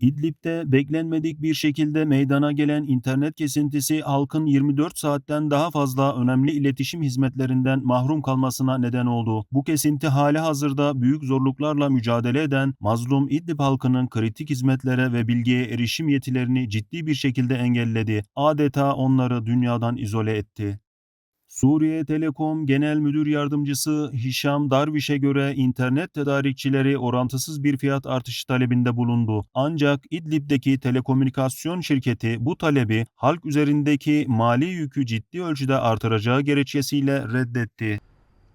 İdlib'de beklenmedik bir şekilde meydana gelen internet kesintisi halkın 24 saatten daha fazla önemli iletişim hizmetlerinden mahrum kalmasına neden oldu. Bu kesinti hali hazırda büyük zorluklarla mücadele eden mazlum İdlib halkının kritik hizmetlere ve bilgiye erişim yetilerini ciddi bir şekilde engelledi. Adeta onları dünyadan izole etti. Suriye Telekom Genel Müdür Yardımcısı Hişam Darviş'e göre internet tedarikçileri orantısız bir fiyat artışı talebinde bulundu. Ancak İdlib'deki telekomünikasyon şirketi bu talebi halk üzerindeki mali yükü ciddi ölçüde artıracağı gerekçesiyle reddetti.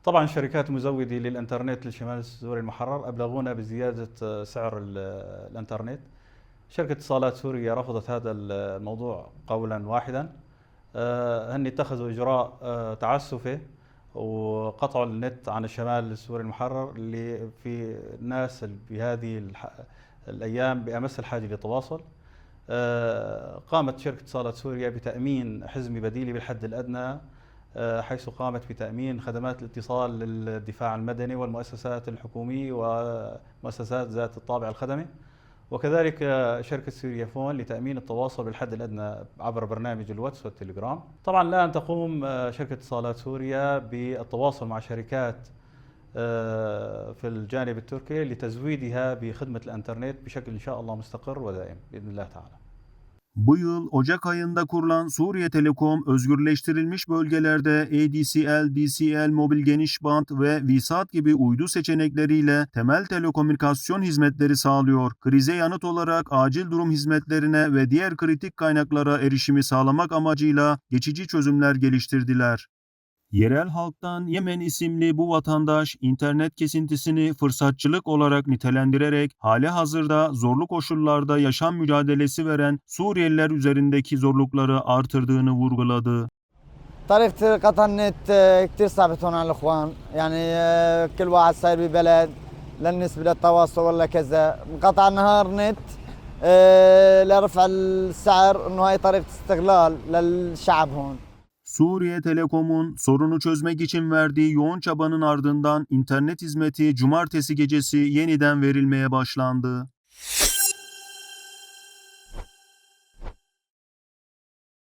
طبعا شركات مزودي للانترنت لشمال سوريا المحرر ابلغونا بزياده آه، سعر ال- الانترنت. شركه اتصالات سوريا رفضت هذا الموضوع قولا واحدا. آه، هن اتخذوا إجراء آه، تعسفي وقطعوا النت عن الشمال السوري المحرر اللي في الناس بهذه الأيام بأمس الحاجة للتواصل. آه، قامت شركة اتصالات سوريا بتأمين حزمه بديله بالحد الأدنى حيث قامت بتأمين خدمات الاتصال للدفاع المدني والمؤسسات الحكومية ومؤسسات ذات الطابع الخدمي وكذلك شركة سوريافون لتأمين التواصل بالحد الأدنى عبر برنامج الواتس والتليجرام. طبعا الآن تقوم آه، شركة اتصالات سوريا بالتواصل مع شركات آه، في الجانب التركي لتزويدها بخدمة الإنترنت بشكل إن شاء الله مستقر ودائم بإذن الله تعالى. Bu yıl Ocak ayında kurulan Suriye Telekom özgürleştirilmiş bölgelerde ADSL, DCL, mobil geniş bant ve VSAT gibi uydu seçenekleriyle temel telekomünikasyon hizmetleri sağlıyor. Krize yanıt olarak acil durum hizmetlerine ve diğer kritik kaynaklara erişimi sağlamak amacıyla geçici çözümler geliştirdiler. Yerel halktan Yemen isimli bu vatandaş internet kesintisini fırsatçılık olarak nitelendirerek hali hazırda zorlu koşullarda yaşam mücadelesi veren Suriyeliler üzerindeki zorlukları artırdığını vurguladı. طريقة قطع النت آه، كتير صعبة هون على الإخوان يعني آه، كل واحد صاير ببلد للنسبة للتواصل ولا كذا انقطع النهار نت آه، لرفع السعر إنه هاي طريقة استغلال للشعب هون Suriye Telekom'un sorunu çözmek için verdiği yoğun çabanın ardından internet hizmeti cumartesi gecesi yeniden verilmeye başlandı.